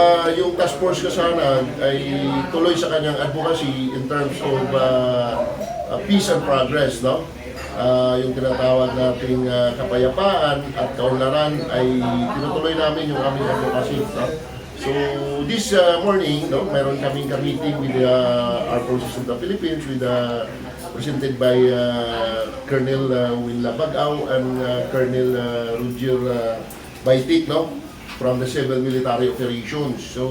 ah, yung task force kasana ay tuloy sa kanyang advocacy in terms of ah, ah, peace and progress, no? Ah, yung tinatawag nating ah, kapayapaan at kaunlaran ay tinutuloy namin yung aming advocacy. No? So this uh, morning, no, meron kaming meeting with the uh, Armed Forces of the Philippines with the presented by uh, Colonel uh, Willa Bagao and uh, Colonel uh, Roger uh, Baitik, no? From the Civil Military Operations. So,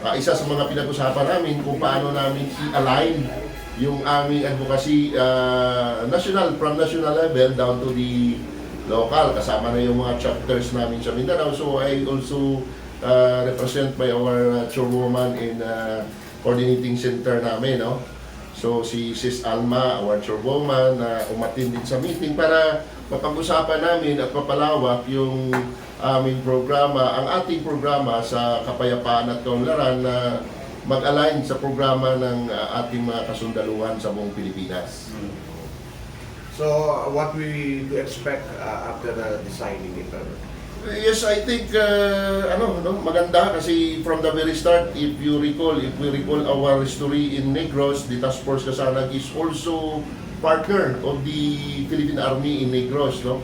uh, isa sa mga pinag-usapan namin kung paano namin i-align yung aming advocacy uh, national, from national level down to the local. Kasama na yung mga chapters namin sa Mindanao. So, I also uh, represent by our uh, chairwoman in uh, coordinating center namin, no? So si Sis Alma, our chairwoman, na umatin din sa meeting para mapag-usapan namin at mapalawak yung aming programa, ang ating programa sa kapayapaan at kaunlaran na mag-align sa programa ng uh, ating mga kasundaluhan sa buong Pilipinas. So, what we to expect uh, after uh, designing it? uh, Yes, I think uh, ano, no, maganda kasi from the very start, if you recall, if we recall our story in Negros, the Task Force Kasanag is also partner of the Philippine Army in Negros, no?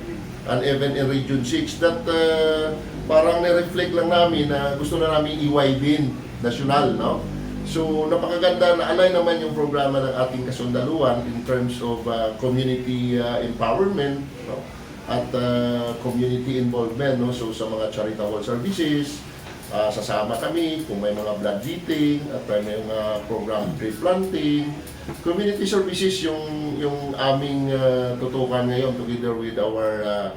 And even in Region 6, that uh, parang na-reflect lang namin na gusto na namin iway din, national, no? So, napakaganda na align naman yung programa ng ating kasundaluhan in terms of uh, community uh, empowerment, no? at uh, community involvement no so sa mga charitable services uh, sasama kami kung may mga blood dating at may mga program tree planting community services yung yung aming uh, tutukan ngayon together with our uh,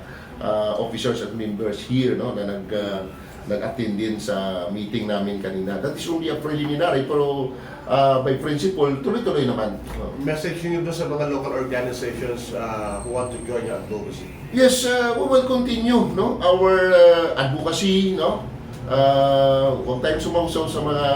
uh, officers and members here no na nag uh, nag-attend din sa meeting namin kanina that is only a preliminary pero uh, by principle tuloy-tuloy naman No? Message niyo sa mga local organizations uh, who want to join your advocacy. Yes, uh, we will continue no our uh, advocacy no. Uh, huwag tayong sumausaw sa mga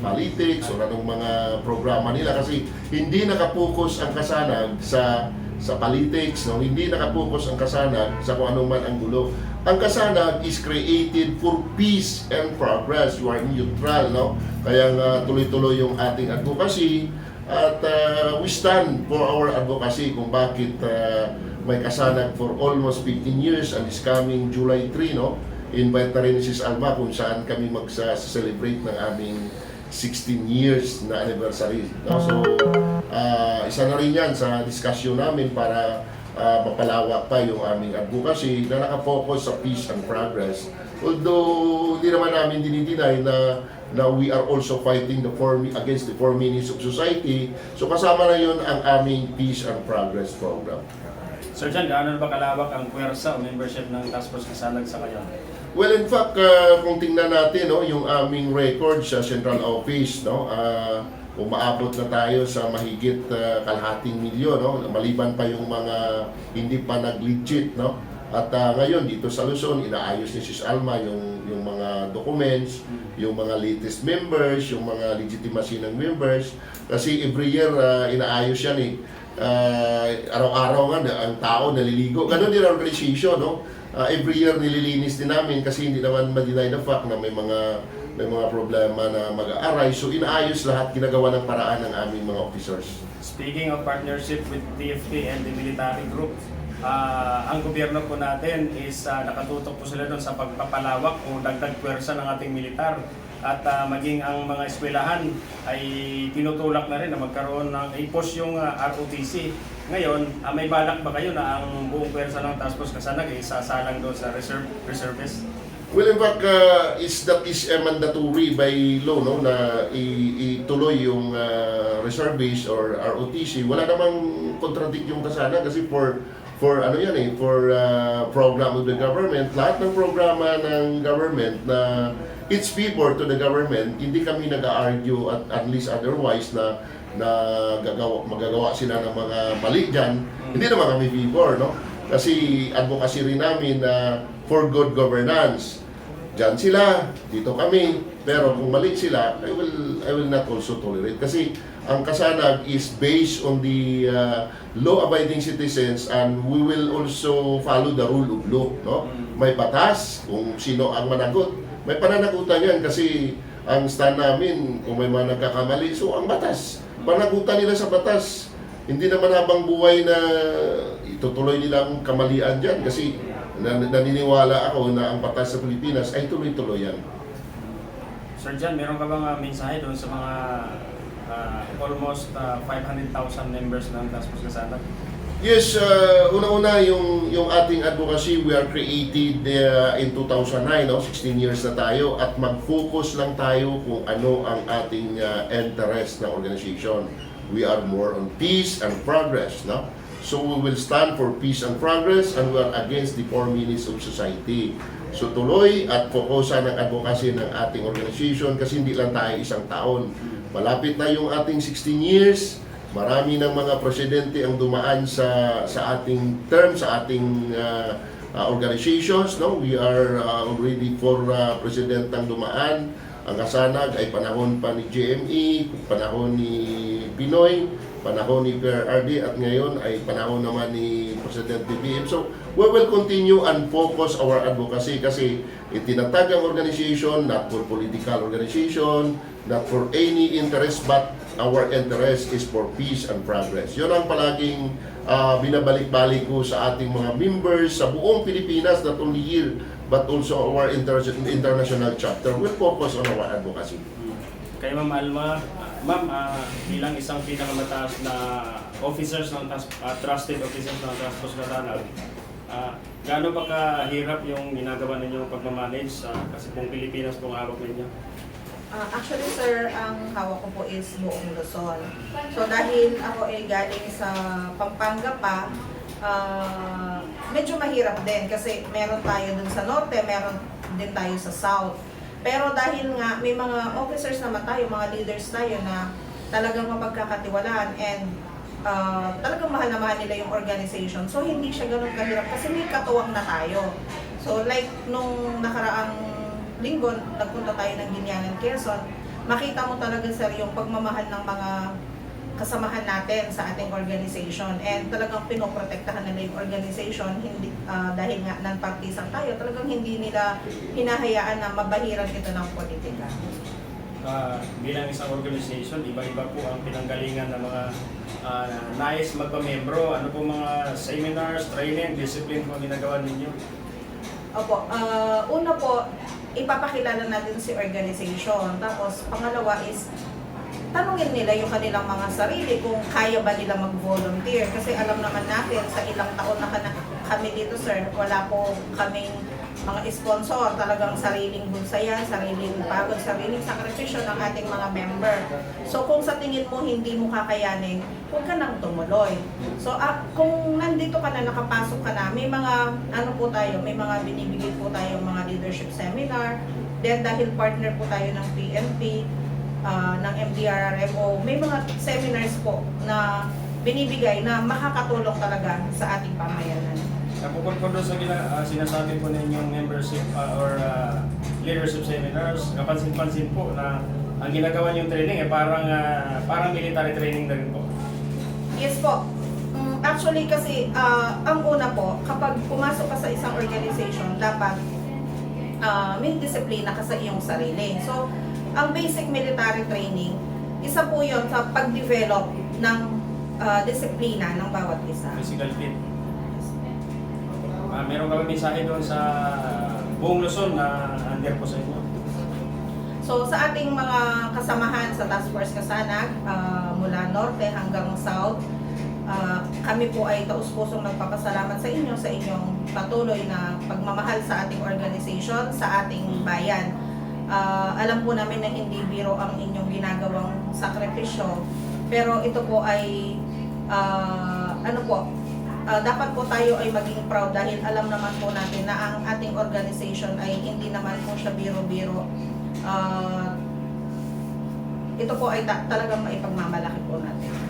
politics o anong mga programa nila kasi hindi nakapokus ang kasanag sa sa politics, no? hindi nakapokus ang kasanag sa kung anong man ang gulo. Ang kasanag is created for peace and progress. You are neutral, no? Kaya nga tuloy-tuloy yung ating advocacy at uh, we stand for our advocacy kung bakit uh, may kasanag for almost 15 years and is coming July 3, no? Invite na rin ni Sis Alma kung saan kami magsa-celebrate ng aming 16 years na anniversary. No? So, uh, isa na rin yan sa discussion namin para uh, mapalawak pa yung aming advocacy na nakafocus sa peace and progress. Although, hindi naman namin dinideny na na we are also fighting the four, against the four meanings of society. So kasama na yun ang aming Peace and Progress program. Sir John, gaano ba kalawak ang puwersa o membership ng Task Force Kasanag sa ngayon? Well, in fact, uh, kung tingnan natin no, yung aming record sa Central Office, no, uh, umaabot na tayo sa mahigit uh, kalahating milyon, no, maliban pa yung mga hindi pa nag-legit, no. At uh, ngayon dito sa Luzon, inaayos ni Sis Alma yung yung mga documents, yung mga latest members, yung mga legitimacy ng members kasi every year uh, inaayos yan eh. Uh, araw-araw nga ang tao naliligo. Ganon din ang organization, no? Uh, every year nililinis din namin kasi hindi naman ma-deny the fact na may mga may mga problema na mag-aaray. So inaayos lahat, ginagawa ng paraan ng aming mga officers. Speaking of partnership with TFP and the military group, ah, ang gobyerno po natin is ah, nakatutok po sila doon sa pagpapalawak o dagdag puwersa ng ating militar at ah, maging ang mga eskwelahan ay tinutulak na rin na magkaroon ng i-push yung ah, ROTC. Ngayon, ah, may balak ba kayo na ang buong puwersa ng Task Force Kasanag ay sasalang doon sa reserve reservists? Well, in fact, uh, is that is uh, mandatory by law no na ituloy yung uh, reservist or ROTC. Wala namang contradict yung kasana kasi for for ano yan eh, for uh, program of the government, lahat ng programa ng government na it's favor to the government, hindi kami nag-argue at at least otherwise na na gagawa, magagawa sila ng mga mali dyan, hindi naman kami favor, no? Kasi advocacy rin namin na for good governance. Diyan sila, dito kami. Pero kung mali sila, I will I will not also tolerate kasi ang kasanag is based on the uh, law-abiding citizens and we will also follow the rule of law. No? May batas kung sino ang managot. May pananagutan yan kasi ang stand namin, kung may mga nagkakamali, so ang batas. Panagutan nila sa batas. Hindi naman habang buhay na itutuloy nila ang kamalian dyan kasi nan- naniniwala ako na ang batas sa Pilipinas ay tuloy-tuloy yan. Sir John, meron ka bang uh, mensahe doon sa mga ah, almost ah, 500,000 members ng Task Force Kasanag? Yes, uh, una-una yung yung ating advocacy, we are created uh, in 2009, no? 16 years na tayo at mag-focus lang tayo kung ano ang ating uh, interest ng organization. We are more on peace and progress, no? So we will stand for peace and progress and we are against the four meanings of society. So tuloy at fokusan ang advocacy ng ating organization kasi hindi lang tayo isang taon. Malapit na yung ating 16 years, Marami ng mga presidente ang dumaan sa sa ating term, sa ating uh, uh, organizations. No? We are uh, already four uh, president ang dumaan. Ang kasanag ay panahon pa ni GME, panahon ni Pinoy, panahon ni PRRD at ngayon ay panahon naman ni President BBM. So, we will continue and focus our advocacy kasi itinatag ang organization, not for political organization, not for any interest, but our interest is for peace and progress. Yun ang palaging ah, binabalik-balik ko sa ating mga members sa buong Pilipinas, not only here, but also our inter- international chapter. We'll focus on our advocacy. Kay Ma'am Alma, ah, Ma'am, ah, bilang isang pinakamataas na officers ng ah, trusted officers ng Task Force Kasanag, ah, gaano ba kahirap yung ginagawa ninyong pagmamanage ah, kasi kung Pilipinas pong hawak ninyo? Ah, actually, sir, ang hawak ko po is buong Luzon. So, dahil ako ay galing sa Pampanga pa, ah, medyo mahirap din kasi meron tayo dun sa norte, meron din tayo sa south. Pero dahil nga may mga officers naman tayo, mga leaders tayo na talagang mapagkakatiwalaan and ah, talagang mahal na mahal nila yung organization. So, hindi siya ganun kahirap kasi may katuwang na tayo. So, like nung nakaraang linggo, nagpunta tayo ng Ginyanan, Quezon, makita mo talaga sir yung pagmamahal ng mga kasamahan natin sa ating organization and talagang pinoprotektahan nila yung organization hindi ah, dahil nga non-partisan tayo talagang hindi nila hinahayaan na mabahiran ito ng politika. Ah, bilang isang organization, iba-iba po ang pinanggalingan ng mga ah, nais magpamembro. Ano po mga seminars, training, discipline po ang ginagawa ninyo? Opo, ah, una po, ipapakilala natin si organization. Tapos, pangalawa is, tanungin nila yung kanilang mga sarili kung kaya ba nila mag-volunteer. Kasi alam naman natin, sa ilang taon na kami dito, sir, wala po kaming mga sponsor. Talagang sariling bulsa yan, sariling pagod, sariling sakripisyo ng ating mga member. So, kung sa tingin mo hindi mo kakayanin, huwag ka nang tumuloy. So, ah, kung nandito ka na, nakapasok ka na, may mga, ano po tayo, may mga binibigay po tayo mga leadership seminar. Then, dahil partner po tayo ng PNP, ah, ng MDRRMO, may mga seminars po na binibigay na makakatulong talaga sa ating pamayanan. Napukod ko doon sa gina, ah, sinasabi po ninyong membership ah, or ah, leadership seminars, kapansin-pansin po na ang ginagawa niyong training eh parang ah, parang military training na rin po. Yes po. Actually kasi ah, ang una po, kapag pumasok ka sa isang organization, dapat ah, may disiplina ka sa iyong sarili. So, ang basic military training, isa po yon sa pag-develop ng ah, disiplina ng bawat isa. Physical fit. Ah, meron kami mensahe doon sa buong Luzon na under po sa inyo. So sa ating mga kasamahan sa Task Force Kasanag, ah, mula norte hanggang south, ah, kami po ay taus-pusong nagpapasalamat sa inyo sa inyong patuloy na pagmamahal sa ating organization, sa ating bayan. Ah, alam po namin na hindi biro ang inyong ginagawang sakripisyo, pero ito po ay ah, ano po, ah, dapat po tayo ay maging proud dahil alam naman po natin na ang ating organization ay hindi naman po siya biro-biro. Ah, ito po ay ta- talagang maipagmamalaki po natin.